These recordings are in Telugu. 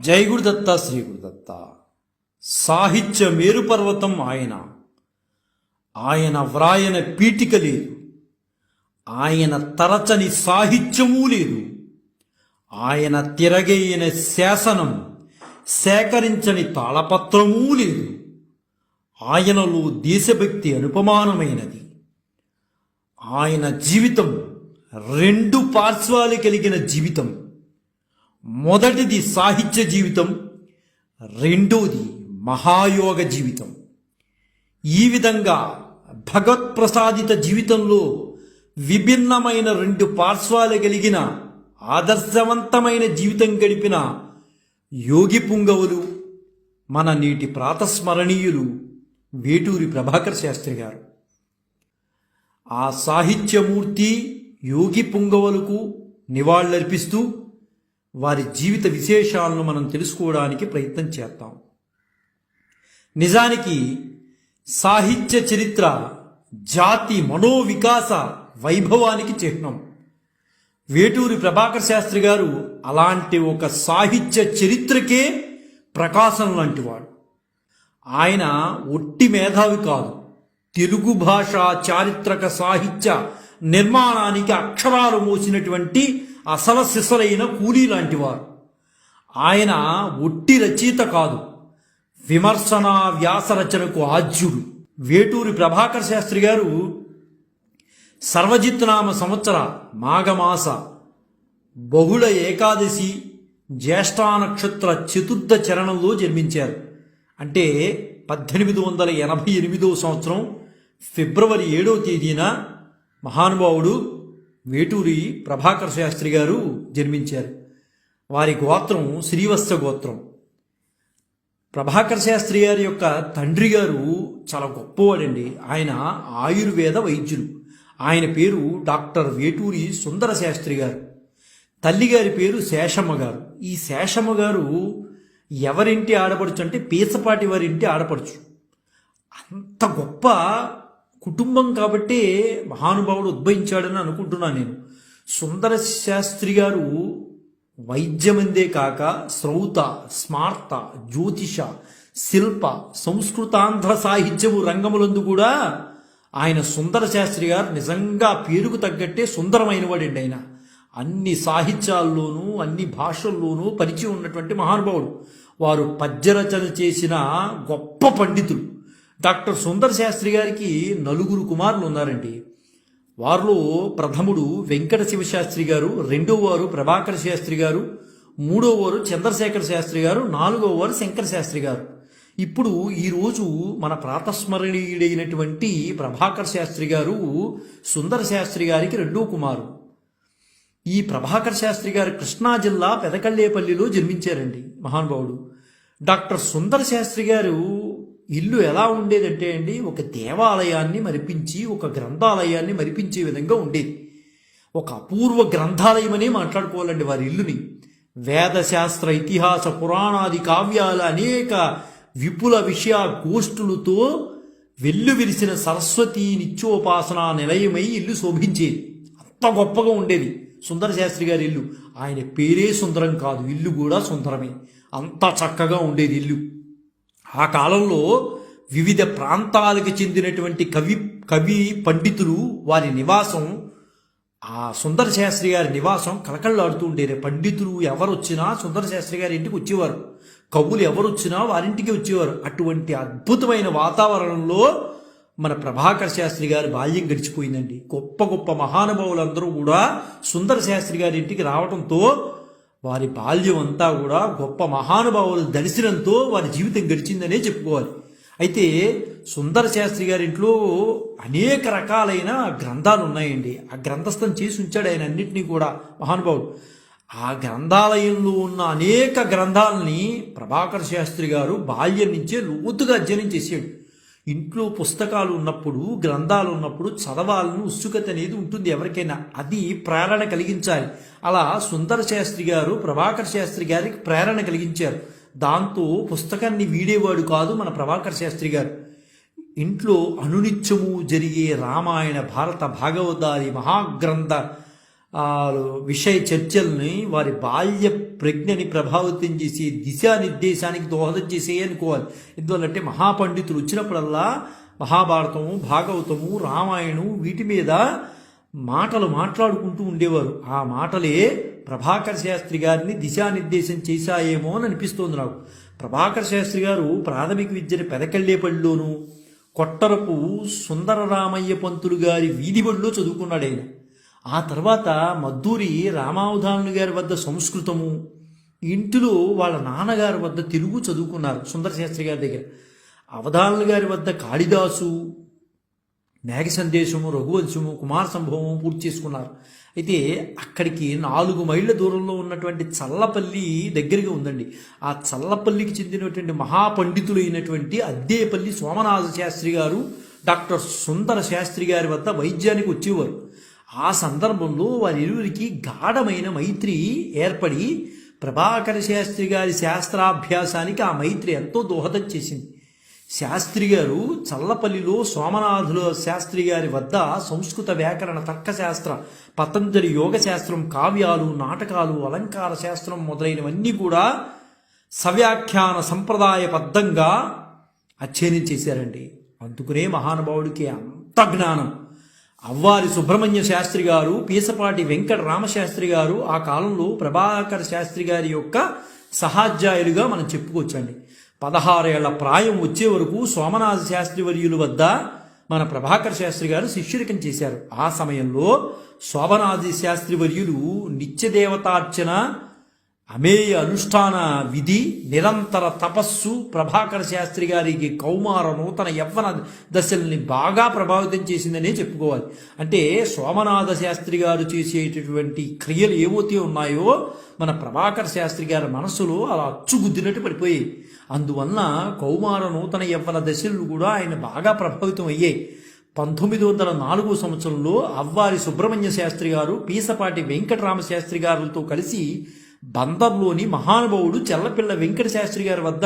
జై గురుదత్త శ్రీ గురుదత్త. సాహిత్య మేరుపర్వతం ఆయన. ఆయన వ్రాయన పీఠిక లేదు. ఆయన తరచని సాహిత్యమూ లేదు. ఆయన తిరగేయన శాసనం సేకరించని తాళపత్రమూ లేదు. ఆయనలో దేశభక్తి అనుపమానమైనది. ఆయన జీవితం రెండు పార్శ్వాలు కలిగిన జీవితం. మొదటిది సాహిత్య జీవితం రెండోది మహాయోగ జీవితం. ఈ విధంగా భగవత్ప్రసాదిత జీవితంలో విభిన్నమైన రెండు పార్శ్వాలు కలిగిన ఆదర్శవంతమైన జీవితం గడిపిన యోగి పుంగవులు మన నేటి ప్రాతస్మరణీయులు వేటూరి ప్రభాకర్ శాస్త్రి గారు. ఆ సాహిత్యమూర్తి యోగి పుంగవులకు నివాళులర్పిస్తూ వారి జీవిత విశేషాలను మనం తెలుసుకోవడానికి ప్రయత్నం చేద్దాం. నిజానికి సాహిత్య చరిత్ర జాతి మనోవికాస వైభవానికి చిహ్నం. వేటూరి ప్రభాకర్ శాస్త్రి గారు అలాంటి ఒక సాహిత్య చరిత్రకే ప్రకాశం లాంటివాడు ఆయన ఒట్టి మేధావి కాదు. తెలుగు భాష చారిత్రక సాహిత్య నిర్మాణానికి అక్షరాలు మోసినటువంటి అసల సిసలైన కూలీ లాంటివారు ఆయన ఒట్టి రచయిత కాదు విమర్శన వ్యాస రచనకు ఆజ్యుడు వేటూరి ప్రభాకర్ శాస్త్రి గారు సర్వజిత్నామ సంవత్సర మాఘమాస బహుళ ఏకాదశి జ్యేష్ఠా నక్షత్ర చతుర్థ చరణంలో జన్మించారు. అంటే పద్దెనిమిది వందల ఎనభై ఎనిమిదో సంవత్సరం ఫిబ్రవరి ఏడవ తేదీన మహానుభావుడు వేటూరి ప్రభాకర్ శాస్త్రి గారు జన్మించారు. వారి గోత్రం శ్రీవత్స గోత్రం. ప్రభాకర్ శాస్త్రి గారి యొక్క తండ్రి గారు చాలా గొప్పవాడండి. ఆయన ఆయుర్వేద వైద్యులు. ఆయన పేరు డాక్టర్ వేటూరి సుందర శాస్త్రి గారు. తల్లిగారి పేరు శేషమ్మ గారు. ఈ శేషమ్మ గారు ఎవరింటి ఆడపడుచు అంటే పీసపాటి వారి ఇంటి ఆడపడుచు. అంత గొప్ప కుటుంబం కాబట్టే మహానుభావుడు ఉద్భవించాడని అనుకుంటున్నాను నేను. సుందర శాస్త్రి గారు వైద్యమందే కాక శ్రౌత స్మార్త జ్యోతిష శిల్ప సంస్కృతాంధ్ర సాహిత్యము రంగములందు కూడా ఆయన సుందర శాస్త్రి గారు నిజంగా పేరుకు తగ్గట్టే సుందరమైన వాడండి ఆయన. అన్ని సాహిత్యాల్లోనూ అన్ని భాషల్లోనూ పరిచయం ఉన్నటువంటి మహానుభావుడు. వారు పద్యరచన చేసిన గొప్ప పండితులు డాక్టర్ సుందర్ శాస్త్రి గారికి నలుగురు కుమారులు ఉన్నారండి. వారిలో ప్రథముడు వెంకట శివశాస్త్రి గారు రెండో వారు ప్రభాకర శాస్త్రి గారు మూడో వారు చంద్రశేఖర శాస్త్రి గారు నాలుగో వారు శంకర శాస్త్రి గారు. ఇప్పుడు ఈరోజు మన ప్రాతస్మరణీయుడైనటువంటి ప్రభాకర్ శాస్త్రి గారు సుందర శాస్త్రి గారికి రెండో కుమారు. ఈ ప్రభాకర్ శాస్త్రి గారు కృష్ణా జిల్లా పెదకళ్ళేపల్లిలో జన్మించారండి మహానుభావుడు. డాక్టర్ సుందర శాస్త్రి గారు ఇల్లు ఎలా ఉండేదంటే అండి ఒక దేవాలయాన్ని మరిపించి ఒక గ్రంథాలయాన్ని మరిపించే విధంగా ఉండేది. ఒక అపూర్వ గ్రంథాలయమనే మాట్లాడుకోవాలండి వారి ఇల్లుని. వేదశాస్త్ర ఇతిహాస పురాణాది కావ్యాల అనేక విపుల విషయ గోష్ఠులతో వెల్లు విరిసిన సరస్వతి నిత్యోపాసన నిలయమై ఇల్లు శోభించేది. అంత గొప్పగా ఉండేది. సుందర శాస్త్రి గారి ఇల్లు. ఆయన పేరే సుందరం కాదు. ఇల్లు కూడా సుందరమే. అంత చక్కగా ఉండేది ఇల్లు. ఆ కాలంలో వివిధ ప్రాంతాలకు చెందినటువంటి కవి కవి పండితులు వారి నివాసం ఆ సుందర శాస్త్రి గారి నివాసం కలకళ్ళాడుతూ ఉండేది. పండితులు ఎవరు వచ్చినా సుందర శాస్త్రి గారి ఇంటికి వచ్చేవారు. కవులు ఎవరు వచ్చినా వారింటికి వచ్చేవారు. అటువంటి అద్భుతమైన వాతావరణంలో మన ప్రభాకర్ శాస్త్రి గారి బాల్యం గడిచిపోయిందండి. గొప్ప గొప్ప మహానుభావులందరూ కూడా సుందర శాస్త్రి గారి ఇంటికి రావడంతో వారి బాల్యం అంతా కూడా గొప్ప మహానుభావుల దర్శనంతో వారి జీవితం గడిచిందనే చెప్పుకోవాలి. అయితే సుందర శాస్త్రి గారి ఇంట్లో అనేక రకాలైన గ్రంథాలు ఉన్నాయండి ఆ గ్రంథస్థం చేసి ఉంచాడు ఆయన అన్నింటినీ కూడా మహానుభావుడు. ఆ గ్రంథాలయంలో ఉన్న అనేక గ్రంథాలని ప్రభాకర్ శాస్త్రి గారు బాల్యం నుంచే లోతుగా అధ్యయనం చేశాడు ఇంట్లో పుస్తకాలు ఉన్నప్పుడు గ్రంథాలు ఉన్నప్పుడు చదవాలని ఉత్సుకత అనేది ఉంటుంది ఎవరికైనా. అది ప్రేరణ కలిగించాలి. అలా సుందర శాస్త్రి గారు ప్రభాకర్ శాస్త్రి గారికి ప్రేరణ కలిగించారు. దాంతో పుస్తకాన్ని వీడేవాడు కాదు మన ప్రభాకర్ శాస్త్రి గారు. ఇంట్లో అనునిత్యము జరిగే రామాయణ భారత భాగవతాది మహాగ్రంథ విషయ చర్చల్ని వారి బాల్య ప్రజ్ఞని ప్రభావితం చేసి దిశానిర్దేశానికి దోహదం చేసే అనుకోవాలి. ఎందువల్లంటే మహాపండితులు వచ్చినప్పుడల్లా మహాభారతము భాగవతము రామాయణం వీటి మీద మాటలు మాట్లాడుకుంటూ ఉండేవారు. ఆ మాటలే ప్రభాకర్ శాస్త్రి గారిని దిశానిర్దేశం చేశాయేమో అని అనిపిస్తోంది నాకు. ప్రభాకర్ శాస్త్రి గారు ప్రాథమిక విద్యను పెదకెళ్ళేపల్లిలోను కొట్టరపు సుందరరామయ్య పంతులు గారి వీధి బడిలో చదువుకున్నాడు ఆయన ఆ తర్వాత మద్దూరి రామావధానులు గారి వద్ద సంస్కృతము ఇంటిలో వాళ్ళ నాన్నగారి వద్ద తెలుగు చదువుకున్నారు సుందర శాస్త్రి గారి దగ్గర. అవధానులు గారి వద్ద కాళిదాసు మేఘ సందేశము రఘువంశము కుమార సంభవము పూర్తి చేసుకున్నారు. అయితే అక్కడికి నాలుగు మైళ్ళ దూరంలో ఉన్నటువంటి చల్లపల్లి దగ్గరగా ఉందండి. ఆ చల్లపల్లికి చెందినటువంటి మహాపండితులైనటువంటి అద్దేపల్లి సోమనాథ శాస్త్రి గారు డాక్టర్ సుందర శాస్త్రి గారి వద్ద వైద్యానికి వచ్చేవారు. ఆ సందర్భంలో వారిరువురికి గాఢమైన మైత్రి ఏర్పడి ప్రభాకర శాస్త్రి గారి శాస్త్రాభ్యాసానికి ఆ మైత్రి ఎంతో దోహదం చేసింది. శాస్త్రి గారు చల్లపల్లిలో సోమనాథుల శాస్త్రి గారి వద్ద సంస్కృత వ్యాకరణ తర్కశాస్త్ర పతంజలి యోగ శాస్త్రం కావ్యాలు నాటకాలు అలంకార శాస్త్రం మొదలైనవన్నీ కూడా సవ్యాఖ్యాన సంప్రదాయబద్ధంగా అధ్యయనం చేశారండి. అందుకునే మహానుభావుడికి అంత జ్ఞానం. అవ్వారి సుబ్రహ్మణ్య శాస్త్రి గారు పీసపాటి వెంకట రామశాస్త్రి గారు ఆ కాలంలో ప్రభాకర శాస్త్రి గారి యొక్క సహాధ్యాయులుగా మనం చెప్పుకోవచ్చండి. పదహారేళ్ళ ప్రాయం వచ్చే వరకు సోమనాథ శాస్త్రి వర్యుల వద్ద మన ప్రభాకర్ శాస్త్రి గారు శిష్యరికం చేశారు. ఆ సమయంలో శోభనాథి శాస్త్రి వర్యులు నిత్యదేవతార్చన అమేయ అనుష్ఠాన విధి నిరంతర తపస్సు ప్రభాకర శాస్త్రి గారికి కౌమార నూతన యవ్వన దశల్ని బాగా ప్రభావితం చేసిందనే చెప్పుకోవాలి. అంటే సోమనాథ శాస్త్రి గారు చేసేటటువంటి క్రియలు ఏవైతే ఉన్నాయో మన ప్రభాకర శాస్త్రి గారి మనస్సులో అలా అచ్చుగుద్దినట్టు పడిపోయాయి. అందువలన కౌమార నూతన యవ్వన దశలు కూడా ఆయన బాగా ప్రభావితం అయ్యాయి. పంతొమ్మిది వందల నాలుగో సంవత్సరంలో అవ్వారి సుబ్రహ్మణ్య శాస్త్రి గారు పీసపాటి వెంకటరామ శాస్త్రి గారులతో కలిసి బందర్లోని మహానుభావుడు చెల్లపిల్ల వెంకట శాస్త్రి గారి వద్ద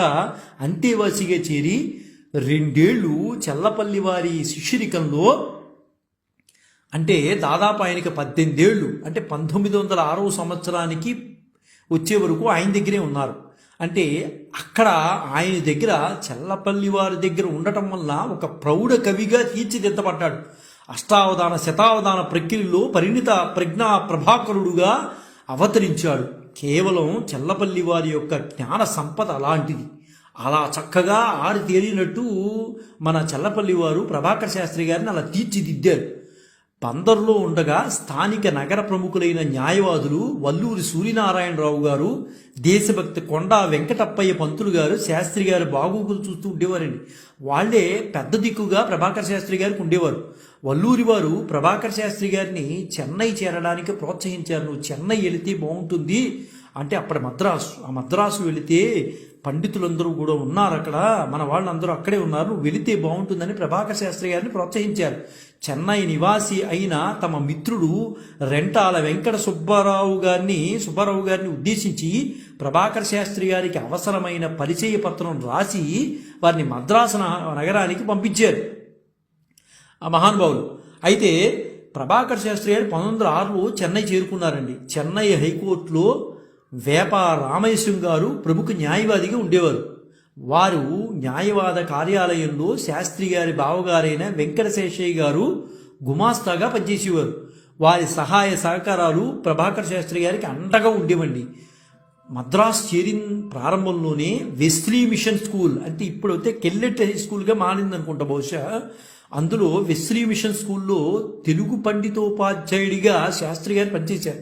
అంతేవాసిగా చేరి రెండేళ్ళు చెల్లపల్లి వారి శిష్యరికంలో అంటే దాదాపు ఆయనకి పద్దెనిమిదేళ్ళు అంటే పంతొమ్మిది వందల ఆరవ సంవత్సరానికి వచ్చే వరకు ఆయన దగ్గరే ఉన్నారు. అంటే అక్కడ ఆయన దగ్గర చెల్లపల్లి వారి దగ్గర ఉండటం వల్ల ఒక ప్రౌఢ కవిగా తీర్చిదిద్దబడ్డాడు. అష్టావధాన శతావధాన ప్రక్రియలో పరిణిత ప్రజ్ఞా ప్రభాకరుడుగా అవతరించాడు. కేవలం చెల్లపల్లి వారి యొక్క జ్ఞాన సంపద అలాంటిది. అలా చక్కగా ఆడి తేలినట్టు మన చెల్లపల్లి వారు ప్రభాకర్ శాస్త్రి గారిని అలా తీర్చిదిద్దారు. బందర్లో ఉండగా స్థానిక నగర ప్రముఖులైన న్యాయవాదులు వల్లూరి సూర్యనారాయణరావు గారు దేశభక్తి కొండా వెంకటప్పయ్య పంతులు గారు శాస్త్రి గారు బాగోగులు చూస్తూ ఉండేవారండి. వాళ్ళే పెద్ద దిక్కుగా ప్రభాకర్ శాస్త్రి గారికి ఉండేవారు. వల్లూరి వారు ప్రభాకర్ శాస్త్రి గారిని చెన్నై చేరడానికి ప్రోత్సహించారు. నువ్వు చెన్నై వెళితే బాగుంటుంది. అంటే అప్పటి మద్రాసు ఆ మద్రాసు వెళితే పండితులందరూ కూడా ఉన్నారు అక్కడ. మన వాళ్ళందరూ అక్కడే ఉన్నారు. నువ్వు వెళితే బాగుంటుందని ప్రభాకర్ శాస్త్రి గారిని ప్రోత్సహించారు. చెన్నై నివాసి అయిన తమ మిత్రుడు రెంటాల వెంకట సుబ్బారావు గారిని సుబ్బారావు గారిని ఉద్దేశించి ప్రభాకర్ శాస్త్రి గారికి అవసరమైన పరిచయ పత్రం రాసి వారిని మద్రాసు నగరానికి పంపించారు. ఆ మహానుభావులు. అయితే ప్రభాకర్ శాస్త్రి గారు పంతొమ్మిది వందల ఆరులో చెన్నై చేరుకున్నారండి. చెన్నై హైకోర్టులో వేప రామేశం గారు ప్రముఖ న్యాయవాదిగా ఉండేవారు. వారు న్యాయవాద కార్యాలయంలో శాస్త్రి గారి బావగారైన వెంకటశేషయ్య గారు గుమాస్తాగా పనిచేసేవారు. వారి సహాయ సహకారాలు ప్రభాకర్ శాస్త్రి గారికి అండగా ఉండేవండి. మద్రాస్ చేరిన ప్రారంభంలోనే వెస్లీ మిషన్ స్కూల్ అంటే ఇప్పుడైతే కెల్లెట్ హై స్కూల్గా మారింది అనుకుంటా బహుశా. అందులో వెస్లీ మిషన్ స్కూల్లో తెలుగు పండితోపాధ్యాయుడిగా శాస్త్రి గారు పనిచేశారు.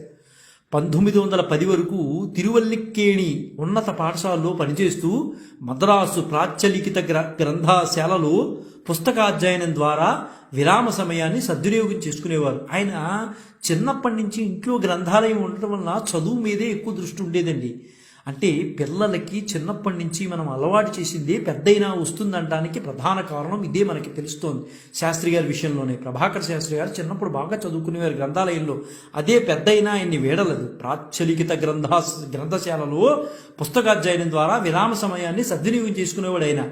పంతొమ్మిది వందల పది వరకు తిరువల్లిక్కేణి ఉన్నత పాఠశాలలో పనిచేస్తూ మద్రాసు ప్రాచ్యలిఖిత గ్ర గ్రంథశాలలో పుస్తకాధ్యయనం ద్వారా విరామ సమయాన్ని సద్వినియోగం చేసుకునేవారు. ఆయన చిన్నప్పటి నుంచి ఇంట్లో గ్రంథాలయం ఉండటం వలన చదువు మీదే ఎక్కువ దృష్టి ఉండేదండి. అంటే పిల్లలకి చిన్నప్పటి నుంచి మనం అలవాటు చేసింది పెద్దయినా వస్తుందనడానికి ప్రధాన కారణం ఇదే మనకి తెలుస్తోంది. శాస్త్రి గారి విషయంలోనే ప్రభాకర్ శాస్త్రి గారు చిన్నప్పుడు బాగా చదువుకునేవారు గ్రంథాలయంలో. అదే పెద్దయినా ఆయన్ని వేడలేదు. ప్రాచలికిత గ్రంథా గ్రంథశాలలో పుస్తకాధ్యయనం ద్వారా విరామ సమయాన్ని సద్వినియోగం చేసుకునేవాడు ఆయన.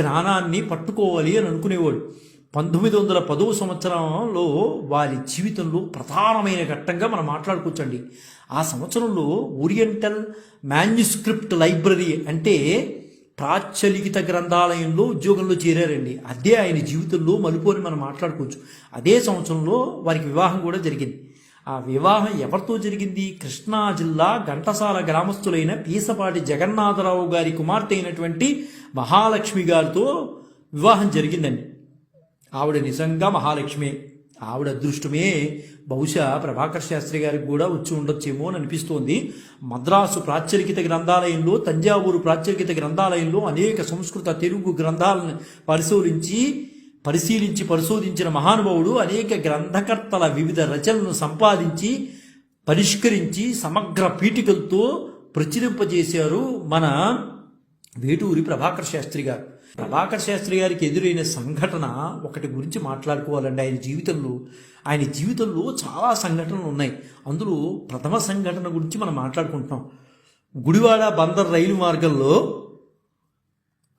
జ్ఞానాన్ని పట్టుకోవాలి అని అనుకునేవాడు. పంతొమ్మిది వందల పదవ సంవత్సరంలో వారి జీవితంలో ప్రధానమైన ఘట్టంగా మనం మాట్లాడుకోవచ్చండి. ఆ సంవత్సరంలో ఓరియంటల్ మాన్యుస్క్రిప్ట్ లైబ్రరీ అంటే ప్రాచలికిత గ్రంథాలయంలో ఉద్యోగంలో చేరారండి. అదే ఆయన జీవితంలో మలుపు అని మనం మాట్లాడుకోవచ్చు. అదే సంవత్సరంలో వారికి వివాహం కూడా జరిగింది. ఆ వివాహం ఎవరితో జరిగింది? కృష్ణా జిల్లా ఘంటసాల గ్రామస్తులైన పీసపాటి జగన్నాథరావు గారి కుమార్తె అయినటువంటి మహాలక్ష్మి గారితో వివాహం జరిగిందండి. ఆవిడ నిజంగా మహాలక్ష్మి. ఆవిడ అదృష్టమే. బహుశా ప్రభాకర్ శాస్త్రి గారికి కూడా వచ్చి ఉండొచ్చేమో అని అనిపిస్తోంది. మద్రాసు ప్రాచ్యలిఖిత గ్రంథాలయంలో తంజావూరు ప్రాచ్యలిఖిత గ్రంథాలయంలో అనేక సంస్కృత తెలుగు గ్రంథాలను పరిశోధించి పరిశీలించి పరిశోధించిన మహానుభావుడు అనేక గ్రంథకర్తల వివిధ రచనలను సంపాదించి పరిష్కరించి సమగ్ర పీఠికలతో ప్రచురింపజేశారు మన వేటూరి ప్రభాకర్ శాస్త్రి గారు. ప్రభాకర్ శాస్త్రి గారికి ఎదురైన సంఘటన ఒకటి గురించి మాట్లాడుకోవాలండి. ఆయన జీవితంలో ఆయన జీవితంలో చాలా సంఘటనలు ఉన్నాయి. అందులో ప్రథమ సంఘటన గురించి మనం మాట్లాడుకుంటున్నాం. గుడివాడ బందర్ రైలు మార్గంలో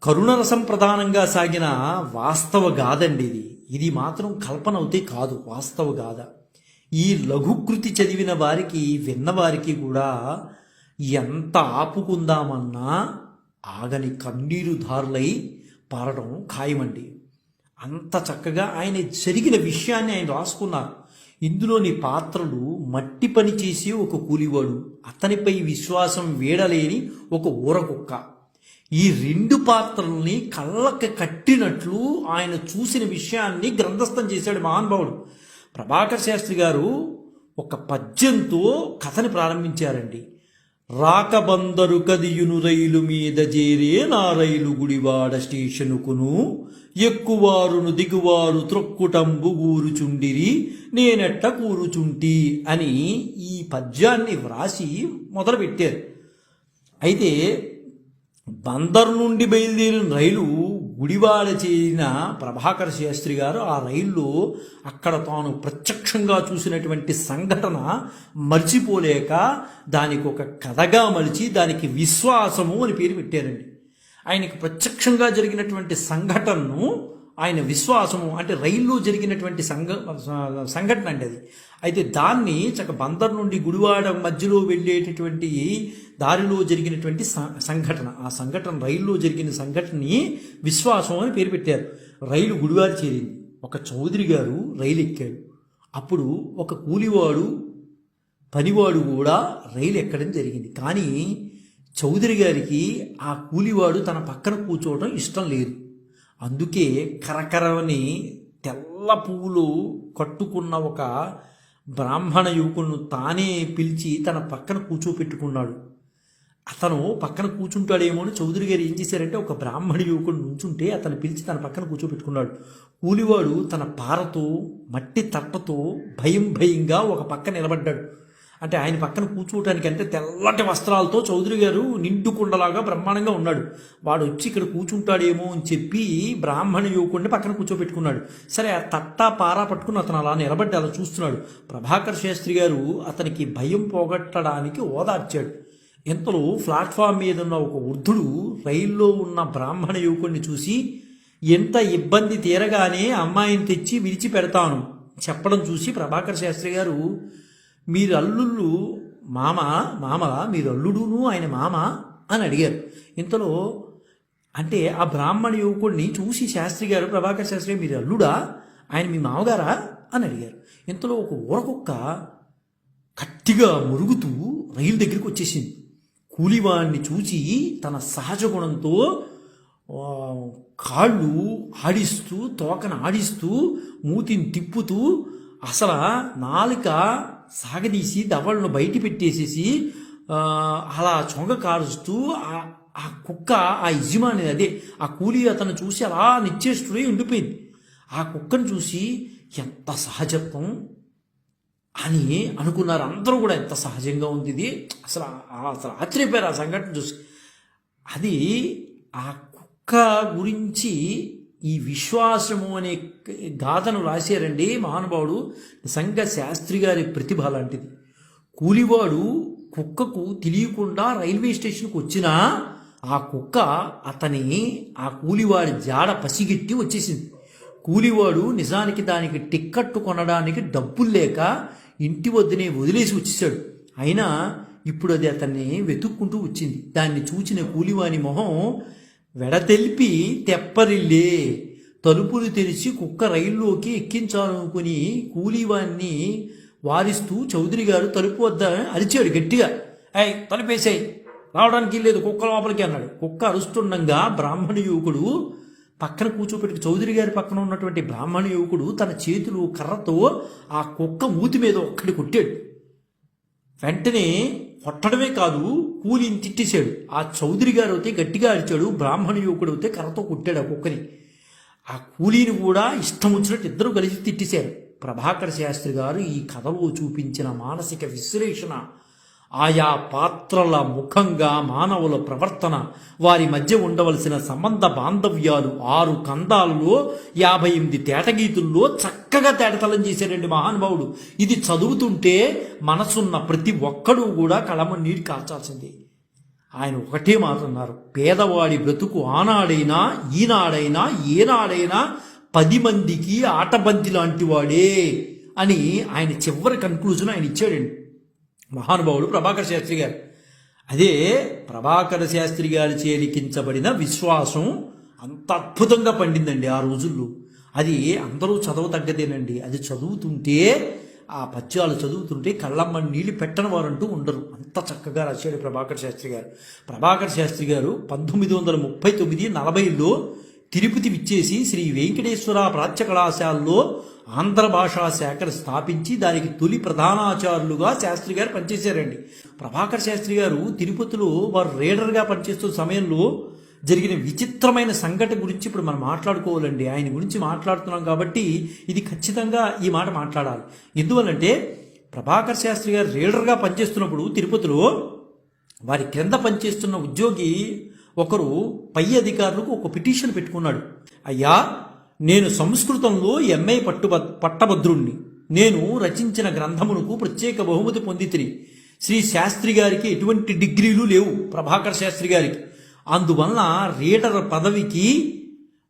కరుణరసం ప్రధానంగా సాగిన వాస్తవ గాథండి ఇది. ఇది మాత్రం కల్పన అవుతే కాదు వాస్తవ గాథ. ఈ లఘుకృతి చదివిన వారికి విన్నవారికి కూడా ఎంత ఆపుకుందామన్నా ఆగని కన్నీరు దారులై పారడం ఖాయమండి. అంత చక్కగా ఆయన జరిగిన విషయాన్ని ఆయన రాసుకున్నారు. ఇందులోని పాత్రలు మట్టి పని చేసి ఒక కూలివాడు. అతనిపై విశ్వాసం వీడలేని ఒక ఊరకుక్క. ఈ రెండు పాత్రల్ని కళ్ళకి కట్టినట్లు ఆయన చూసిన విషయాన్ని గ్రంథస్థం చేశాడు మహానుభావుడు. ప్రభాకర్ శాస్త్రి గారు ఒక పద్యంతో కథని ప్రారంభించారండి. రాకబందరు కదియును రైలు మీద చేరే నా రైలు గుడివాడ స్టేషనుకును. ఎక్కువారును దిగువారు త్రొక్కుటంబు ఊరుచుండిరి నేనెట్ట కూరుచుంటి అని ఈ పద్యాన్ని వ్రాసి మొదలుపెట్టారు. అయితే బందర్ నుండి బయలుదేరిన రైలు గుడివాడ చేరిన ప్రభాకర శాస్త్రి గారు ఆ రైల్లో అక్కడ తాను ప్రత్యక్షంగా చూసినటువంటి సంఘటన మర్చిపోలేక దానికి ఒక కథగా మలిచి దానికి విశ్వాసము అని పేరు పెట్టారండి. ఆయనకి ప్రత్యక్షంగా జరిగినటువంటి సంఘటనను ఆయన విశ్వాసము అంటే రైల్లో జరిగినటువంటి సంఘ సంఘటన అండి అది. అయితే దాన్ని చక్క బందర్ నుండి గుడివాడ మధ్యలో వెళ్ళేటటువంటి దారిలో జరిగినటువంటి సంఘటన. ఆ సంఘటన రైల్లో జరిగిన సంఘటనని విశ్వాసం అని పేరు పెట్టారు. రైలు గుడివాడ చేరింది. ఒక చౌదరి గారు రైలు ఎక్కాడు. అప్పుడు ఒక కూలివాడు పనివాడు కూడా రైలు ఎక్కడం జరిగింది. కానీ చౌదరి గారికి ఆ కూలివాడు తన పక్కన కూర్చోవడం ఇష్టం లేదు. అందుకే కరకరని తెల్ల పువ్వులు కట్టుకున్న ఒక బ్రాహ్మణ యువకులను తానే పిలిచి తన పక్కన కూర్చోపెట్టుకున్నాడు. అతను పక్కన కూర్చుంటాడేమో అని చౌదరి గారు ఏం చేశారంటే ఒక బ్రాహ్మణ యువకుడు నుంచుంటే అతను పిలిచి తన పక్కన కూర్చోపెట్టుకున్నాడు. కూలివాడు తన పారతో మట్టి తట్టతో భయం భయంగా ఒక పక్క నిలబడ్డాడు. అంటే ఆయన పక్కన కూర్చోవటానికి అంటే తెల్లటి వస్త్రాలతో చౌదరి గారు నిండుకుండలాగా బ్రహ్మాండంగా ఉన్నాడు. వాడు వచ్చి ఇక్కడ కూర్చుంటాడేమో అని చెప్పి బ్రాహ్మణ యువకుడిని పక్కన కూర్చోబెట్టుకున్నాడు. సరే ఆ తట్టా పారా పట్టుకుని అతను అలా నిలబడ్డి అలా చూస్తున్నాడు. ప్రభాకర్ శాస్త్రి గారు అతనికి భయం పోగొట్టడానికి ఓదార్చాడు. ఇంతలో ప్లాట్ఫామ్ మీద ఉన్న ఒక వృద్ధుడు రైల్లో ఉన్న బ్రాహ్మణ యువకుడిని చూసి ఎంత ఇబ్బంది తీరగానే అమ్మాయిని తెచ్చి విడిచిపెడతాను చెప్పడం చూసి ప్రభాకర్ శాస్త్రి గారు మీరు అల్లుళ్ళు మామ మామ మీరు అల్లుడును ఆయన మామ అని అడిగారు. ఇంతలో అంటే ఆ బ్రాహ్మణ యువకుడిని చూసి శాస్త్రి గారు ప్రభాకర్ శాస్త్రి మీరు అల్లుడా ఆయన మీ మామగారా? అని అడిగారు. ఇంతలో ఒక ఊరకొక్క గట్టిగా మురుగుతూ రైలు దగ్గరికి వచ్చేసింది. కూలివాణ్ణి చూసి తన సహజ గుణంతో కాళ్ళు ఆడిస్తూ తోకను ఆడిస్తూ మూతిని తిప్పుతూ అసలు నాలుక సాగదీసి దవళ్ళను బయట పెట్టేసేసి అలా చొంగ కారుస్తూ ఆ- ఆ కుక్క ఆ యజమాని అదే ఆ కూలి అతను చూసి అలా నిచ్చేస్తుడే ఉండిపోయింది. ఆ కుక్కను చూసి ఎంత సహజత్వం అని అనుకున్నారు అందరూ కూడా. ఎంత సహజంగా ఉంది ఇది. అసలు అసలు ఆశ్చర్యపోయారు ఆ సంఘటన చూసి. అది ఆ కుక్క గురించి ఈ విశ్వాసము అనే గాథను రాశారండి మహానుభావుడు. నిజంగా శాస్త్రి గారి ప్రతిభ లాంటిది. కూలివాడు కుక్కకు తెలియకుండా రైల్వే స్టేషన్కి వచ్చినా ఆ కుక్క అతని ఆ కూలివాడి జాడ పసిగెట్టి వచ్చేసింది. కూలివాడు నిజానికి దానికి టిక్కెట్టు కొనడానికి డబ్బులు లేక ఇంటి వద్దనే వదిలేసి వచ్చేసాడు. అయినా ఇప్పుడు అది అతన్ని వెతుక్కుంటూ వచ్చింది. దాన్ని చూచిన కూలివాని మొహం వెడతెలిపి తెప్పరిల్లే. తలుపులు తెరిచి కుక్క రైల్లోకి ఎక్కించాలనుకుని కూలివాన్ని వారిస్తూ చౌదరి గారు తలుపు వద్ద అరిచాడు గట్టిగా. అయ్ తలుపేసాయి. రావడానికి లేదు కుక్క లోపలికి అన్నాడు. కుక్క అరుస్తుండగా బ్రాహ్మణ యువకుడు పక్కన కూర్చోపెట్టి చౌదరి గారి పక్కన ఉన్నటువంటి బ్రాహ్మణ యువకుడు తన చేతులు కర్రతో ఆ కుక్క మూతి మీద ఒక్కడి కొట్టాడు. వెంటనే కొట్టడమే కాదు కూలిని తిట్టేశాడు. ఆ చౌదరి గారు అయితే గట్టిగా అరిచాడు బ్రాహ్మణ యువకుడు అయితే కర్రతో కొట్టాడు ఆ కుక్కని. ఆ కూలీని కూడా ఇష్టం వచ్చినట్టు ఇద్దరు కలిసి తిట్టేశారు. ప్రభాకర శాస్త్రి గారు ఈ కథలో చూపించిన మానసిక విశ్లేషణ ఆయా పాత్రల ముఖంగా మానవుల ప్రవర్తన వారి మధ్య ఉండవలసిన సంబంధ బాంధవ్యాలు ఆరు కందాలలో యాభై ఎనిమిది తేటగీతుల్లో చక్కగా తేటతలం చేశాడండి మహానుభావుడు. ఇది చదువుతుంటే మనసున్న ప్రతి ఒక్కడూ కూడా కళమ నీరు కాల్చాల్సింది. ఆయన ఒకటే మాట అన్నారు పేదవాడి బ్రతుకు ఆనాడైనా ఈనాడైనా ఏనాడైనా పది మందికి ఆటబంతి లాంటి వాడే అని ఆయన చివరి కన్క్లూజన్ ఆయన ఇచ్చాడండి. మహానుభావుడు ప్రభాకర శాస్త్రి గారు. అదే ప్రభాకర శాస్త్రి గారి చేలికించబడిన విశ్వాసం అంత అద్భుతంగా పండిందండి ఆ రోజుల్లో. అది అందరూ చదవతగ్గదేనండి అది చదువుతుంటే ఆ పద్యాలు చదువుతుంటే కళ్ళమ్మ నీళ్ళు పెట్టని వారంటూ ఉండరు. అంత చక్కగా రాశాడు ప్రభాకర్ శాస్త్రి గారు. ప్రభాకర్ శాస్త్రి గారు పంతొమ్మిది వందల ముప్పై తొమ్మిది నలభైలో తిరుపతి విచ్చేసి శ్రీ వెంకటేశ్వర ప్రాచ్య కళాశాలలో ఆంధ్ర భాషా శాఖను స్థాపించి దానికి తొలి ప్రధానాచారులుగా శాస్త్రి గారు పనిచేశారండి. ప్రభాకర్ శాస్త్రి గారు తిరుపతిలో వారు రీడర్గా పనిచేస్తున్న సమయంలో జరిగిన విచిత్రమైన సంఘటన గురించి ఇప్పుడు మనం మాట్లాడుకోవాలండి. ఆయన గురించి మాట్లాడుతున్నాం కాబట్టి ఇది ఖచ్చితంగా ఈ మాట మాట్లాడాలి. ఎందువల్లంటే ప్రభాకర్ శాస్త్రి గారు రీడర్గా పనిచేస్తున్నప్పుడు తిరుపతిలో వారి క్రింద పనిచేస్తున్న ఉద్యోగి ఒకరు పై అధికారులకు ఒక పిటిషన్ పెట్టుకున్నాడు. అయ్యా నేను సంస్కృతంలో ఎంఏ పట్టుబ పట్టభద్రుణ్ణి. నేను రచించిన గ్రంథమునకు ప్రత్యేక బహుమతి పొందితిని. శ్రీ శాస్త్రి గారికి ఎటువంటి డిగ్రీలు లేవు ప్రభాకర్ శాస్త్రి గారికి. అందువల్ల రీడర్ పదవికి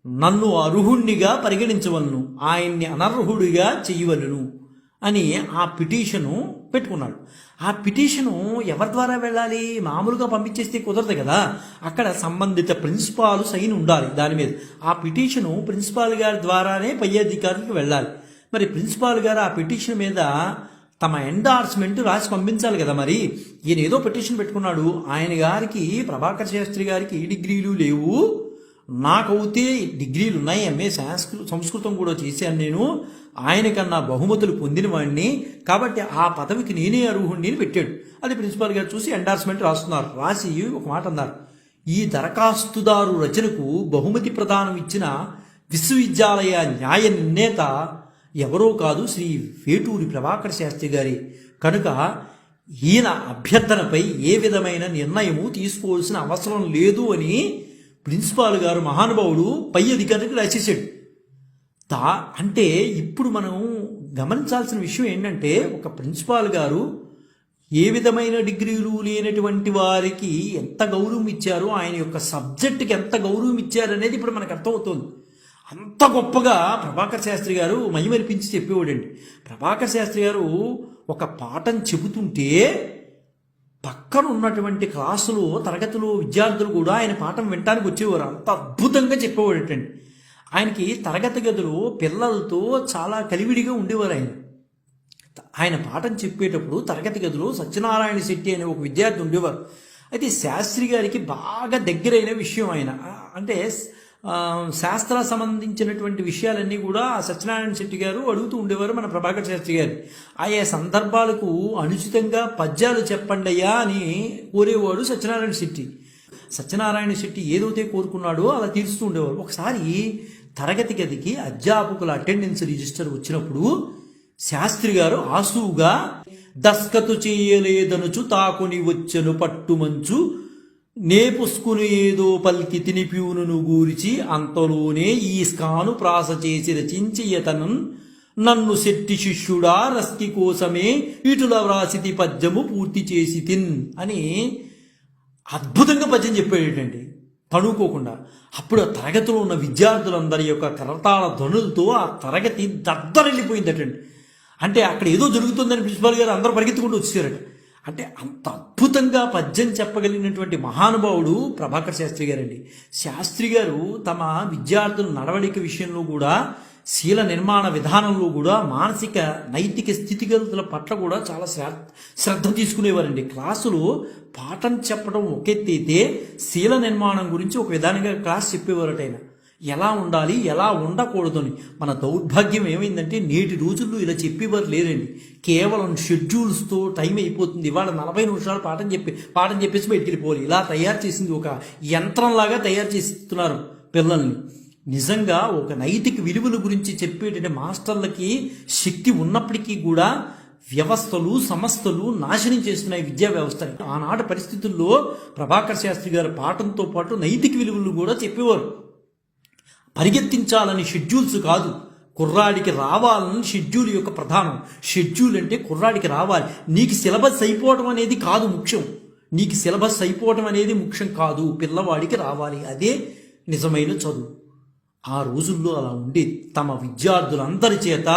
నన్ను అర్హుణ్ణిగా పరిగణించవలను ఆయన్ని అనర్హుడిగా చెయ్యవలను అని ఆ పిటిషను పెట్టుకున్నాడు. ఆ పిటిషను ఎవరి ద్వారా వెళ్ళాలి? మామూలుగా పంపించేస్తే కుదరదు కదా. అక్కడ సంబంధిత ప్రిన్సిపాల్ సైన్ ఉండాలి దాని మీద. ఆ పిటిషను ప్రిన్సిపాల్ గారి ద్వారానే పై అధికారులకు వెళ్ళాలి. మరి ప్రిన్సిపాల్ గారు ఆ పిటిషన్ మీద తమ ఎండార్స్మెంట్ రాసి పంపించాలి కదా మరి. ఈయన ఏదో పిటిషన్ పెట్టుకున్నాడు. ఆయన గారికి ప్రభాకర్ శాస్త్రి గారికి ఏ డిగ్రీలు లేవు. నాకైతే డిగ్రీలు ఉన్నాయి ఎంఏ సంస్కృ సంస్కృతం కూడా చేశాను నేను. ఆయనకన్నా బహుమతులు పొందినవాడిని కాబట్టి ఆ పదవికి నేనే అర్హుడిని అని పెట్టాడు. అది ప్రిన్సిపాల్ గారు చూసి ఎండార్స్మెంట్ రాస్తున్నారు. రాసి ఒక మాట అన్నారు. ఈ దరఖాస్తుదారు రచనకు బహుమతి ప్రదానం ఇచ్చిన విశ్వవిద్యాలయ న్యాయ నిర్ణేత ఎవరో కాదు శ్రీ వేటూరి ప్రభాకర్ శాస్త్రి గారి. కనుక ఈయన అభ్యర్థనపై ఏ విధమైన నిర్ణయము తీసుకోవాల్సిన అవసరం లేదు అని ప్రిన్సిపాల్ గారు మహానుభావుడు పై అధికారికి రాసేసాడు తా అంటే ఇప్పుడు మనం గమనించాల్సిన విషయం ఏంటంటే ఒక ప్రిన్సిపాల్ గారు ఏ విధమైన డిగ్రీలు లేనటువంటి వారికి ఎంత గౌరవం ఇచ్చారో ఆయన యొక్క సబ్జెక్టుకి ఎంత గౌరవం ఇచ్చారు అనేది ఇప్పుడు మనకు అర్థమవుతుంది. అంత గొప్పగా ప్రభాకర్ శాస్త్రి గారు మైమరిపించి చెప్పేవాడండి. ప్రభాకర్ శాస్త్రి గారు ఒక పాఠం చెబుతుంటే పక్కన ఉన్నటువంటి క్లాసులో తరగతిలో విద్యార్థులు కూడా ఆయన పాఠం వినటానికి వచ్చేవారు. అంత అద్భుతంగా చెప్పేవాడటండి. ఆయనకి తరగతి గదులు పిల్లలతో చాలా కలివిడిగా ఉండేవారు ఆయన. ఆయన పాఠం చెప్పేటప్పుడు తరగతి గదులు సత్యనారాయణ శెట్టి అనే ఒక విద్యార్థి ఉండేవారు. అయితే శాస్త్రి గారికి బాగా దగ్గరైన విషయం ఆయన. అంటే శాస్త్ర సంబంధించినటువంటి విషయాలన్నీ కూడా ఆ సత్యనారాయణ శెట్టి గారు అడుగుతూ ఉండేవారు మన ప్రభాకర్ శాస్త్రి గారు. ఆయా సందర్భాలకు అనుచితంగా పద్యాలు చెప్పండి అయ్యా అని కోరేవాడు సత్యనారాయణ శెట్టి. సత్యనారాయణ శెట్టి ఏదైతే కోరుకున్నాడో అలా తీరుస్తూ ఉండేవారు. ఒకసారి తరగతి గదికి అధ్యాపకుల అటెండెన్స్ రిజిస్టర్ వచ్చినప్పుడు శాస్త్రి గారు ఆసువుగా దస్కతు చేయలేదనుచు తాకుని వచ్చెను పట్టుమంచు నేపుస్కుని ఏదో పల్కి తినిప్యూను గూరిచి అంతలోనే ఈ స్కాను ప్రాస చేసి రచించి ఇతను నన్ను శెట్టి శిష్యుడా రస్కి కోసమే ఇటుల వ్రాసితి పద్యము పూర్తి చేసి తిన్ అని అద్భుతంగా పద్యం చెప్పాడేటండి. తణుకోకుండా. అప్పుడు ఆ తరగతిలో ఉన్న విద్యార్థులందరి యొక్క కరతాళ ధ్వనులతో ఆ తరగతి దద్దరెళ్ళిపోయిందటండి అంటే అక్కడ ఏదో జరుగుతుందని ప్రిన్సిపాల్ గారు అందరూ పరిగెత్తుకుంటూ వచ్చేసారట. అంటే అంత అద్భుతంగా పద్యం చెప్పగలిగినటువంటి మహానుభావుడు ప్రభాకర్ శాస్త్రి గారండి. శాస్త్రి గారు తమ విద్యార్థుల నడవడిక విషయంలో కూడా శీల నిర్మాణ విధానంలో కూడా మానసిక నైతిక స్థితిగతుల పట్ల కూడా చాలా శ్రద్ధ శ్రద్ధ తీసుకునేవారండి. క్లాసులు పాఠం చెప్పడం ఒకెత్తైతే శీల నిర్మాణం గురించి ఒక విధానంగా క్లాస్ చెప్పేవారట ఆయన. ఎలా ఉండాలి ఎలా ఉండకూడదు అని. మన దౌర్భాగ్యం ఏమైందంటే నేటి రోజుల్లో ఇలా చెప్పేవారు లేరండి. కేవలం షెడ్యూల్స్తో టైం అయిపోతుంది. ఇవాళ నలభై నిమిషాలు పాఠం చెప్పి పాఠం చెప్పేసి బయటికి వెళ్ళిపోవాలి. ఇలా తయారు చేసింది ఒక యంత్రంలాగా తయారు చేస్తున్నారు పిల్లల్ని. నిజంగా ఒక నైతిక విలువల గురించి చెప్పేటటువంటి మాస్టర్లకి శక్తి ఉన్నప్పటికీ కూడా వ్యవస్థలు సంస్థలు నాశనం చేస్తున్నాయి విద్యా వ్యవస్థని ఆనాటి పరిస్థితుల్లో ప్రభాకర్ శాస్త్రి గారి పాఠంతో పాటు నైతిక విలువలు కూడా చెప్పేవారు. పరిగెత్తించాలని షెడ్యూల్స్ కాదు కుర్రాడికి రావాలని షెడ్యూల్ యొక్క ప్రధానం. షెడ్యూల్ అంటే కుర్రాడికి రావాలి. నీకు సిలబస్ అయిపోవడం అనేది కాదు ముఖ్యం. నీకు సిలబస్ అయిపోవడం అనేది ముఖ్యం కాదు. పిల్లవాడికి రావాలి. అదే నిజమైన చదువు. ఆ రోజుల్లో అలా ఉండేది తమ విద్యార్థులందరి చేత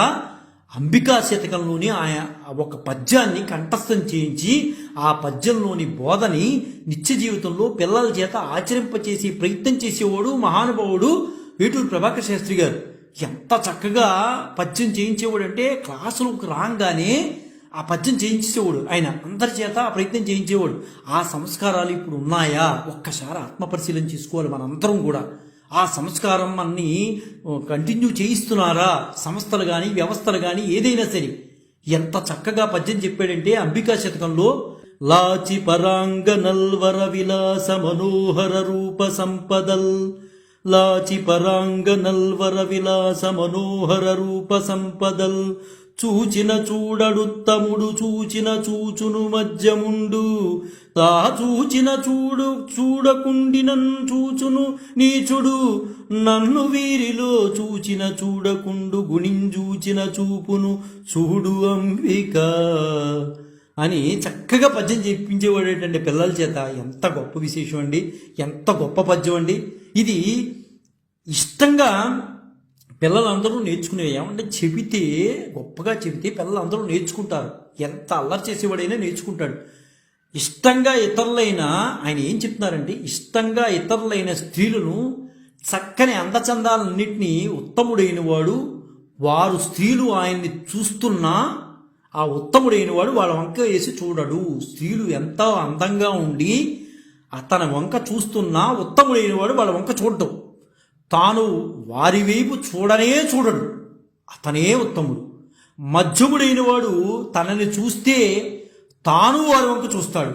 అంబికా శతకంలోని ఆయా ఒక పద్యాన్ని కంఠస్థం చేయించి ఆ పద్యంలోని బోధని నిత్య జీవితంలో పిల్లల చేత ఆచరింపచేసే ప్రయత్నం చేసేవాడు మహానుభావుడు వేటూరు ప్రభాకర్ శాస్త్రి గారు. ఎంత చక్కగా పద్యం చేయించేవాడు అంటే క్లాసులకు రాగానే ఆ పద్యం చేయించేవాడు ఆయన అందరి చేత ఆ ప్రయత్నం చేయించేవాడు. ఆ సంస్కారాలు ఇప్పుడు ఉన్నాయా? ఒక్కసారి ఆత్మపరిశీలన చేసుకోవాలి మనందరం కూడా. ఆ సంస్కారం అన్ని కంటిన్యూ చేయిస్తున్నారా? సంస్థలు కానీ వ్యవస్థలు కానీ ఏదైనా సరే. ఎంత చక్కగా పద్యం చెప్పాడంటే అంబికా శతకంలో లాచి పరాంగ నల్వర విలాస మనోహర రూప సంపదల్ లాచి పరాంగ నల్వర విలాస మనోహర రూప సంపదల్ చూచిన చూడడుత్తముడు చూచిన చూచును మధ్యముండు. తా చూచిన చూడు చూడకుండినన్ చూచును నీచుడు. నన్ను వీరిలో చూచిన చూడకుండు గుణించూచిన చూపును చూడు అంబిక. అని చక్కగా పద్యం చెప్పించేవాడు ఏంటంటే పిల్లల చేత. ఎంత గొప్ప విశేషం అండి ఎంత గొప్ప పద్యం అండి ఇది ఇష్టంగా పిల్లలందరూ నేర్చుకునేవి ఏమంటే చెబితే గొప్పగా చెబితే పిల్లలందరూ నేర్చుకుంటారు. ఎంత అల్లరి చేసేవాడైనా నేర్చుకుంటాడు. ఇష్టంగా ఇతరులైన ఆయన ఏం చెప్తున్నారంటే ఇష్టంగా ఇతరులైన స్త్రీలను చక్కని అందచందాలన్నింటినీ ఉత్తముడైన వాడు వారు స్త్రీలు ఆయన్ని చూస్తున్నా ఆ ఉత్తముడైన వాడు వాళ్ళ వంక వేసి చూడడు. స్త్రీలు ఎంతో అందంగా ఉండి అతని వంక చూస్తున్నా ఉత్తముడైన వాడు వాళ్ళ వంక చూడడం. తాను వారి వైపు చూడనే చూడడు. అతనే ఉత్తముడు. మధ్యముడైన వాడు తనని చూస్తే తాను వారి వంక చూస్తాడు.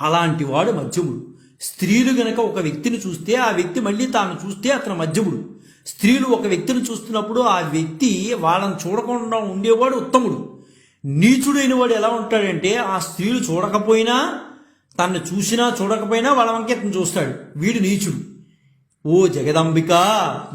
అలాంటి వాడు మధ్యముడు. స్త్రీలు గనక ఒక వ్యక్తిని చూస్తే ఆ వ్యక్తి మళ్ళీ తాను చూస్తే అతను మధ్యముడు. స్త్రీలు ఒక వ్యక్తిని చూస్తున్నప్పుడు ఆ వ్యక్తి వాళ్ళని చూడకుండా ఉండేవాడు ఉత్తముడు. నీచుడైన వాడు ఎలా ఉంటాడంటే ఆ స్త్రీలు చూడకపోయినా తను చూసినా చూడకపోయినా వాళ్ళ వంక ఇతను చూస్తాడు. వీడు నీచుడు. ఓ జగదంబిక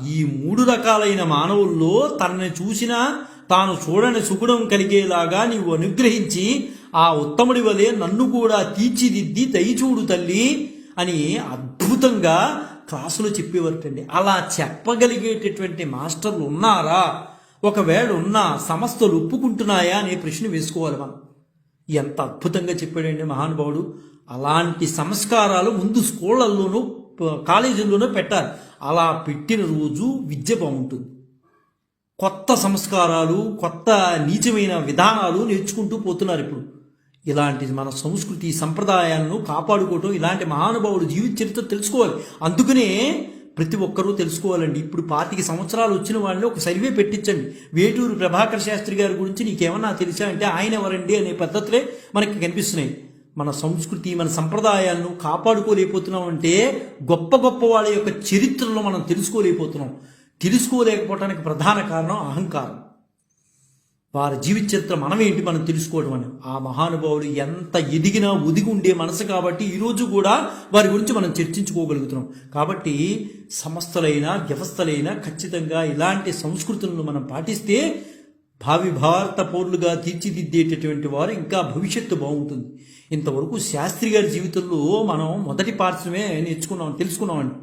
ఈ మూడు రకాలైన మానవుల్లో తనని చూసినా తాను చూడని సుగుణం కలిగేలాగా నీవు అనుగ్రహించి ఆ ఉత్తముడి వలె నన్ను కూడా తీర్చిదిద్ది దయచూడు తల్లి అని అద్భుతంగా క్లాసులో చెప్పేవారటండి. అలా చెప్పగలిగేటటువంటి మాస్టర్లు ఉన్నారా? ఒకవేళ ఉన్న సంస్థలు ఒప్పుకుంటున్నాయా అనే ప్రశ్న వేసుకోవాలి మనం. ఎంత అద్భుతంగా చెప్పాడండి మహానుభావుడు. అలాంటి సంస్కారాలు ముందు స్కూళ్ళల్లోనూ కాలేజీల్లోనే పెట్టాలి. అలా పెట్టిన రోజు విద్య బాగుంటుంది. కొత్త సంస్కారాలు కొత్త నీచమైన విధానాలు నేర్చుకుంటూ పోతున్నారు ఇప్పుడు. ఇలాంటి మన సంస్కృతి సంప్రదాయాలను కాపాడుకోవటం ఇలాంటి మహానుభావుడు జీవిత చరిత్ర తెలుసుకోవాలి. అందుకనే ప్రతి ఒక్కరూ తెలుసుకోవాలండి. ఇప్పుడు పాతిక సంవత్సరాలు వచ్చిన వాళ్ళని ఒక సర్వే పెట్టించండి. వేటూరు ప్రభాకర్ శాస్త్రి గారి గురించి నీకేమన్నా తెలుసా అంటే ఆయన ఎవరండి అనే పద్ధతులే మనకి కనిపిస్తున్నాయి. మన సంస్కృతి మన సంప్రదాయాలను కాపాడుకోలేకపోతున్నాం అంటే గొప్ప గొప్ప వాళ్ళ యొక్క చరిత్రలో మనం తెలుసుకోలేకపోతున్నాం. తెలుసుకోలేకపోవటానికి ప్రధాన కారణం అహంకారం. వారి జీవిత చరిత్ర మనమేంటి మనం తెలుసుకోవడం అని. ఆ మహానుభావులు ఎంత ఎదిగినా ఒదిగి ఉండే మనసు కాబట్టి ఈరోజు కూడా వారి గురించి మనం చర్చించుకోగలుగుతున్నాం. కాబట్టి సంస్థలైనా వ్యవస్థలైనా ఖచ్చితంగా ఇలాంటి సంస్కృతులను మనం పాటిస్తే భావి భారత పౌరులుగా తీర్చిదిద్దేటటువంటి వారు ఇంకా భవిష్యత్తు బాగుంటుంది. ఇంతవరకు శాస్త్రి గారి జీవితంలో మనం మొదటి పార్శ్వమే నేర్చుకున్నాం తెలుసుకున్నామండి.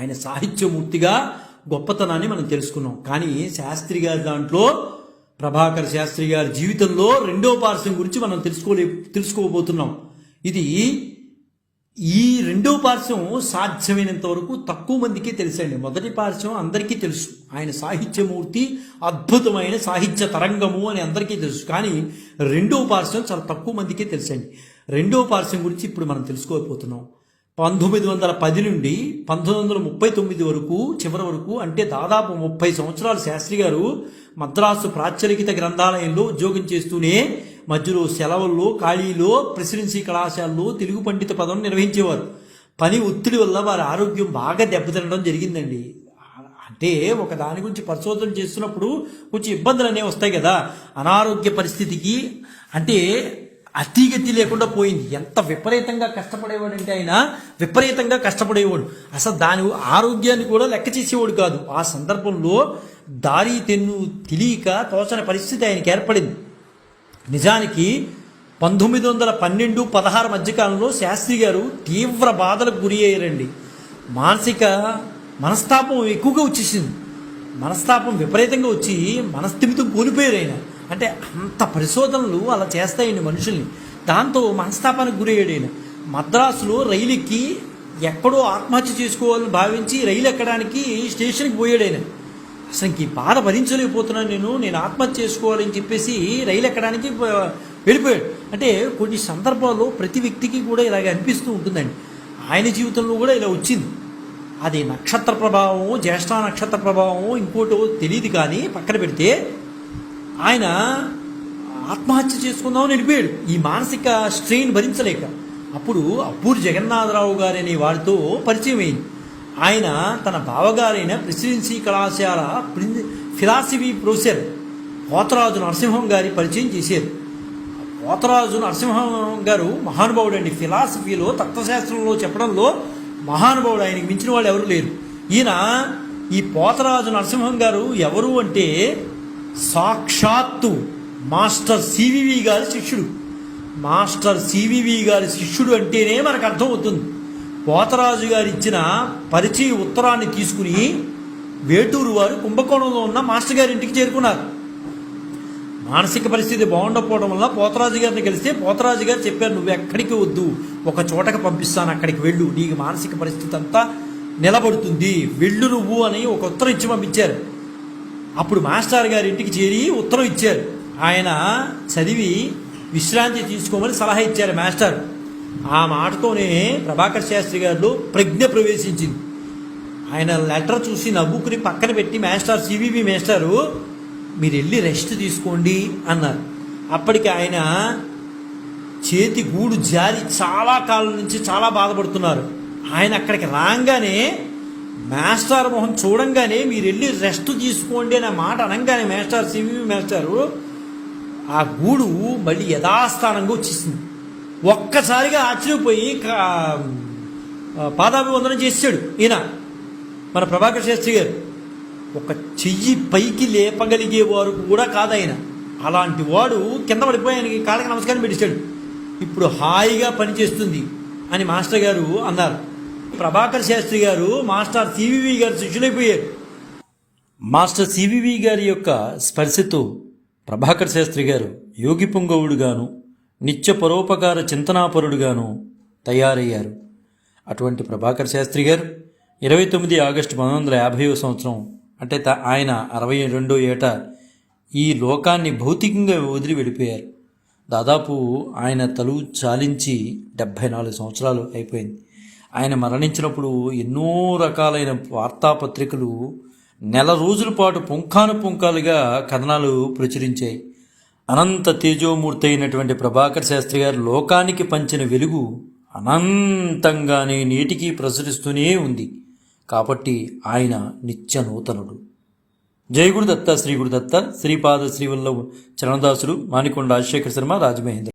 ఆయన సాహిత్యమూర్తిగా గొప్పతనాన్ని మనం తెలుసుకున్నాం. కానీ శాస్త్రి గారి దాంట్లో ప్రభాకర్ శాస్త్రి గారి జీవితంలో రెండో పార్శ్వం గురించి మనం తెలుసుకోలే తెలుసుకోబోతున్నాం. ఇది ఈ రెండో పార్శ్వం సాధ్యమైనంత వరకు తక్కువ మందికి తెలుసండి. మొదటి పార్శ్వం అందరికీ తెలుసు. ఆయన సాహిత్యమూర్తి అద్భుతమైన సాహిత్య తరంగము అని అందరికీ తెలుసు. కానీ రెండో పార్శ్వం చాలా తక్కువ మందికే తెలుసండి. రెండో పార్శ్వం గురించి ఇప్పుడు మనం తెలుసుకోకపోతున్నాం పంతొమ్మిది వందల పది నుండి పంతొమ్మిది వందల ముప్పై తొమ్మిది వరకు చివరి వరకు అంటే దాదాపు ముప్పై సంవత్సరాలు శాస్త్రి గారు మద్రాసు ప్రాచ్యలిఖిత గ్రంథాలయంలో ఉద్యోగం చేస్తూనే మధ్యలో సెలవుల్లో ఖాళీలో ప్రెసిడెన్సీ కళాశాలలో తెలుగు పండిత పదం నిర్వహించేవారు. పని ఒత్తిడి వల్ల వారి ఆరోగ్యం బాగా దెబ్బతినడం జరిగిందండి. అంటే ఒక దాని గురించి పరిశోధన చేస్తున్నప్పుడు కొంచెం ఇబ్బందులు అనేవి వస్తాయి కదా. అనారోగ్య పరిస్థితికి అంటే అతిగతి లేకుండా పోయింది. ఎంత విపరీతంగా కష్టపడేవాడు అంటే ఆయన విపరీతంగా కష్టపడేవాడు. అసలు దాని ఆరోగ్యాన్ని కూడా లెక్క చేసేవాడు కాదు. ఆ సందర్భంలో దారి తెన్ను తెలియక తోచని పరిస్థితి ఆయనకి ఏర్పడింది. నిజానికి పంతొమ్మిది వందల పన్నెండు పదహారు మధ్యకాలంలో శాస్త్రి గారు తీవ్ర బాధలకు గురి అయ్యారండి. మానసిక మనస్తాపం ఎక్కువగా వచ్చేసింది. మనస్తాపం విపరీతంగా వచ్చి మనస్థిమితం కోల్పోయారు ఆయన. అంటే అంత పరిశోధనలు అలా చేస్తాయండి మనుషుల్ని. దాంతో మనస్తాపానికి గురయ్యాడు ఆయన. మద్రాసులో రైలు ఎక్కి ఎక్కడో ఆత్మహత్య చేసుకోవాలని భావించి రైలు ఎక్కడానికి స్టేషన్కి పోయాడు ఆయన. అసలు ఇంక ఈ బాధ భరించలేకపోతున్నాను నేను నేను ఆత్మహత్య చేసుకోవాలని చెప్పేసి రైలు ఎక్కడానికి వెళ్ళిపోయాడు. అంటే కొన్ని సందర్భాల్లో ప్రతి వ్యక్తికి కూడా ఇలాగ అనిపిస్తూ ఉంటుందండి. ఆయన జీవితంలో కూడా ఇలా వచ్చింది. అది నక్షత్ర ప్రభావం జ్యేష్ఠ నక్షత్ర ప్రభావం ఇంకోటో తెలియదు కానీ పక్కన పెడితే ఆయన ఆత్మహత్య చేసుకుందామని వెళ్ళిపోయాడు. ఈ మానసిక స్ట్రెయిన్ భరించలేక. అప్పుడు అప్పూరి జగన్నాథరావు గారు అనే వారితో పరిచయం అయింది. ఆయన తన బావగారైన ప్రెసిడెన్సీ కళాశాల ప్రిన్ ఫిలాసఫీ ప్రొఫెసర్ పోతరాజు నరసింహం గారి పరిచయం చేశారు. పోతరాజు నరసింహం గారు మహానుభావుడు అండి ఫిలాసఫీలో తత్వశాస్త్రంలో చెప్పడంలో మహానుభావుడు ఆయనకి మించిన వాళ్ళు ఎవరు లేరు. ఈయన ఈ పోతరాజు నరసింహం గారు ఎవరు అంటే సాక్షాత్తు మాస్టర్ సివివి గారి శిష్యుడు. మాస్టర్ సివివి గారి శిష్యుడు అంటేనే మనకు అర్థమవుతుంది. పోతరాజు గారు ఇచ్చిన పరిచయ ఉత్తరాన్ని తీసుకుని వేటూరు వారు కుంభకోణంలో ఉన్న మాస్టర్ గారి ఇంటికి చేరుకున్నారు. మానసిక పరిస్థితి బాగుండకపోవడం వల్ల పోతరాజు గారిని కలిస్తే పోతరాజు గారు చెప్పారు నువ్వు ఎక్కడికి వద్దు ఒక చోటకి పంపిస్తాను అక్కడికి వెళ్ళు నీకు మానసిక పరిస్థితి అంతా నిలబడుతుంది వెళ్ళు నువ్వు అని ఒక ఉత్తరం ఇచ్చి పంపించారు. అప్పుడు మాస్టర్ గారి ఇంటికి చేరి ఉత్తరం ఇచ్చారు. ఆయన చదివి విశ్రాంతి తీసుకోమని సలహా ఇచ్చారు మాస్టర్. ఆ మాటతోనే ప్రభాకర్ శాస్త్రి గారు ప్రజ్ఞ ప్రవేశించింది. ఆయన లెటర్ చూసి నవ్వుకుని పక్కన పెట్టి మాస్టర్ సివివి మాస్టారు మీరు వెళ్ళి రెస్ట్ తీసుకోండి అన్నారు. అప్పటికి ఆయన చేతి గూడు జారి చాలా కాలం నుంచి చాలా బాధపడుతున్నారు. ఆయన అక్కడికి రాగానే మాస్టర్ మొహం చూడంగానే మీరు వెళ్ళి రెస్ట్ తీసుకోండి అనే మాట అనగానే మాస్టర్ సివివి మాస్టారు ఆ గూడు మళ్ళీ యథాస్థానంగా వచ్చేసింది. ఒక్కసారిగా ఆశ్చర్యపోయి కా- పాదాభివందనం చేశాడు ఈయన. మన ప్రభాకర్ శాస్త్రి గారు. ఒక చెయ్యి పైకి లేపగలిగే వారు కూడా ఆయన అలాంటి వాడు కింద పడిపోయానికి కాళ్ళకి నమస్కారం పెట్టించాడు ఇప్పుడు హాయిగా పనిచేస్తుంది అని మాస్టర్ గారు అన్నారు. ప్రభాకర్ శాస్త్రి గారు మాస్టర్ సివివి గారు శిష్యులైపోయారు. మాస్టర్ సివివి గారి యొక్క స్పర్శతో ప్రభాకర్ శాస్త్రి గారు యోగి పొంగవుడుగాను నిత్య పరోపకార చింతనాపరుడుగాను తయారయ్యారు. అటువంటి ప్రభాకర్ శాస్త్రి గారు ఇరవై తొమ్మిది ఆగస్టు పంతొమ్మిది వందల యాభైవ సంవత్సరం అంటే త- ఆయన అరవై రెండో ఏట ఈ లోకాన్ని భౌతికంగా వదిలి వెళ్ళిపోయారు. దాదాపు ఆయన తలువు చాలించి డెబ్భై నాలుగు సంవత్సరాలు అయిపోయింది. ఆయన మరణించినప్పుడు ఎన్నో రకాలైన వార్తాపత్రికలు నెల రోజుల పాటు పుంఖాను పుంఖాలుగా కథనాలు ప్రచురించాయి. అనంత తేజోమూర్తి అయినటువంటి ప్రభాకర్ శాస్త్రి గారు లోకానికి పంచిన వెలుగు అనంతంగానే నేటికి ప్రసరిస్తూనే ఉంది. కాబట్టి ఆయన నిత్య నూతనుడు. జై గురుదత్త శ్రీ గురుదత్త శ్రీపాద శ్రీవల్లభ చరణదాసుడు మాణికొండ రాజశేఖర శర్మ రాజమహేంద్ర